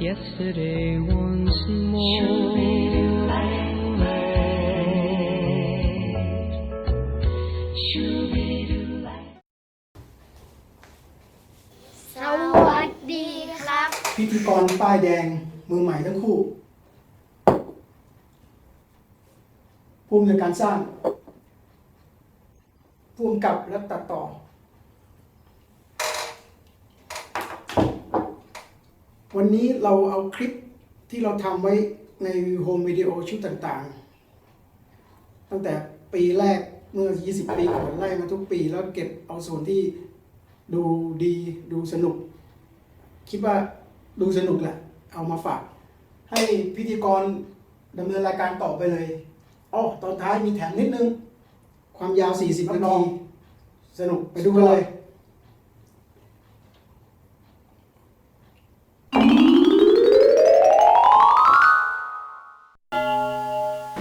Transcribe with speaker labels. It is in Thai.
Speaker 1: yesterday once more. Shoo-be-doo-lay.
Speaker 2: สวัสดีครับ
Speaker 3: พิธีกรป้ายแดงมือใหม่ทั้งคู่ภูมิในวยการสร้างภูมิกับและตัดต่อ วันนี้เราเอาคลิปที่เราทำไว้ในโฮมวิดีโอชุดต่างๆ ตั้งแต่ปีแรกเมื่อ 20 ปีก่อนไล่มาทุกปี แล้วเก็บเอาส่วนที่ดูดีดูสนุก คิดว่าดูสนุกแหละเอามาฝาก ให้พิธีกรดำเนินรายการต่อไปเลยอ๋อตอนท้ายมีแถมนิดนึง ความยาว 40 นาที สนุกไปดูกันเลย